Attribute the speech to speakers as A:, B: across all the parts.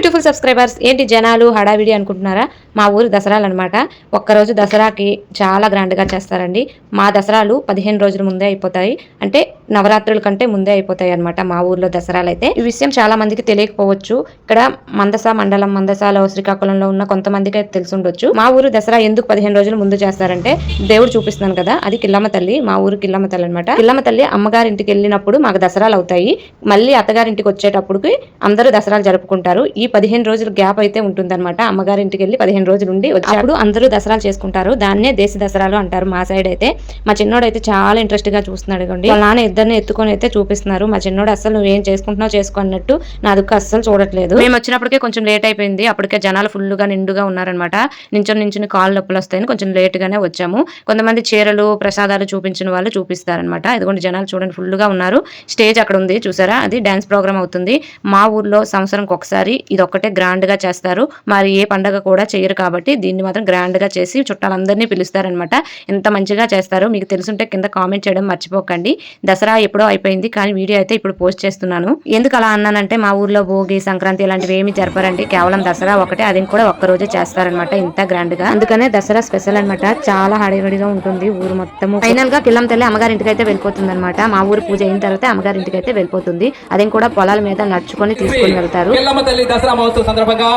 A: Beautiful subscribers ఏంటి జనాలు హడావిడి అనుకుంటున్నారా? మా ఊరు దసరాలు అనమాట ఒక్కరోజు దసరాకి చాలా గ్రాండ్గా చేస్తారండి. మా దసరాలు పదిహేను రోజుల ముందే అయిపోతాయి. అంటే నవరాత్రుల కంటే ముందే అయిపోతాయి అనమాట మా ఊర్లో దసరాలు అయితే ఈ విషయం చాలా మందికి తెలియకపోవచ్చు. ఇక్కడ మందస మండలం మందసాలో శ్రీకాకుళంలో ఉన్న కొంతమందికి అయితే తెలిసి ఉండొచ్చు మా ఊరు దసరా ఎందుకు పదిహేను రోజులు ముందు చేస్తారంటే దేవుడు చూపిస్తున్నాను కదా అది కిల్లమ్మ తల్లి మా ఊరు కిల్లమ్మ తల్లి అనమాట కిల్లమ్మ తల్లి అమ్మగారింటికి వెళ్ళినప్పుడు మాకు దసరాలు అవుతాయి. మళ్ళీ అత్తగారింటికి వచ్చేటప్పటికి అందరూ దసరాలు జరుపుకుంటారు. ఈ పదిహేను రోజులు గ్యాప్ అయితే ఉంటుందన్నమాట. అమ్మగారింటికి వెళ్ళి పదిహేను రోజులు ఉండి వచ్చేప్పుడు అందరూ దసరాలు చేసుకుంటారు. దాన్నే దేశ దసరాలు అంటారు మా సైడ్ అయితే. మా చిన్నోడు అయితే చాలా ఇంట్రెస్ట్గా చూస్తున్నాడు కండి వాళ్ళ నాన్న ఇద్దరిని ఎత్తుకొని అయితే చూపిస్తున్నారు. మా చిన్నోడు అసలు నువ్వు ఏం చేసుకుంటున్నావు చేసుకున్నట్టు నా దుఃఖ అస్సలు చూడట్లేదు. మేము వచ్చినప్పటికే కొంచెం లేట్ అయిపోయింది. అప్పటికే జనాలు ఫుల్గా నిండుగా ఉన్నారనమాట నించుని నించుని కాళ్ళు నొప్పులు వస్తాయని కొంచెం లేట్ గానే వచ్చాము. కొంతమంది చీరలు ప్రసాదాలు చూపించిన వాళ్ళు చూపిస్తారనమాట ఇదిగోండి జనాలు చూడండి ఫుల్గా ఉన్నారు. స్టేజ్ అక్కడ ఉంది చూసారా? అది డాన్స్ ప్రోగ్రామ్ అవుతుంది. మా ఊర్లో సంవత్సరంకి ఒకసారి ఇది ఒక్కటే గ్రాండ్గా చేస్తారు. మరి ఏ పండగ కూడా చేయరు కాబట్టి దీన్ని మాత్రం గ్రాండ్గా చేసి చుట్టాలందరినీ పిలుస్తారనమాట ఎంత మంచిగా చేస్తారు మీకు తెలుసుంటే కింద కామెంట్ చేయడం మర్చిపోకండి. దసరా ఎప్పుడో అయిపోయింది. కానీ వీడియో అయితే ఇప్పుడు పోస్ట్ చేస్తున్నాను. ఎందుకు అలా అన్నానంటే మా ఊర్లో భోగి సంక్రాంతి ఇలాంటివి ఏమి జరపరండి. కేవలం దసరా ఒకటే. అది కూడా ఒక్క రోజే చేస్తారనమాట ఇంత గ్రాండ్గా. అందుకనే దసరా స్పెషల్ అన్నమాట. చాలా హడావిడిగా ఉంటుంది ఊరు మొత్తము. ఫైనల్గా కిల్లం తల్లి అమ్మగారింటికి అయితే వెళ్ళిపోతుంది అనమాట మా ఊరు పూజ అయిన తర్వాత అమ్మగారింటికి అయితే వెళ్ళిపోతుంది. అదే కూడా పొలాల మీద నడుచుకొని తీసుకొని వెళ్తారు.
B: పిల్లమ్మ తల్లి దసరా మహోత్సవం సందర్భంగా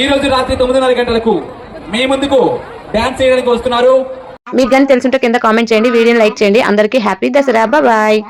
B: ఈ రోజు రాత్రి తొమ్మిదిన్నర గంటలకు మీ ముందుకు డాన్స్ చేయడానికి వస్తున్నారు.
A: మీకు కానీ తెలుసుంటే కింద కామెంట్ చేయండి వీడియోని లైక్ చేయండి. అందరికీ హ్యాపీ దసరా. బాయ్.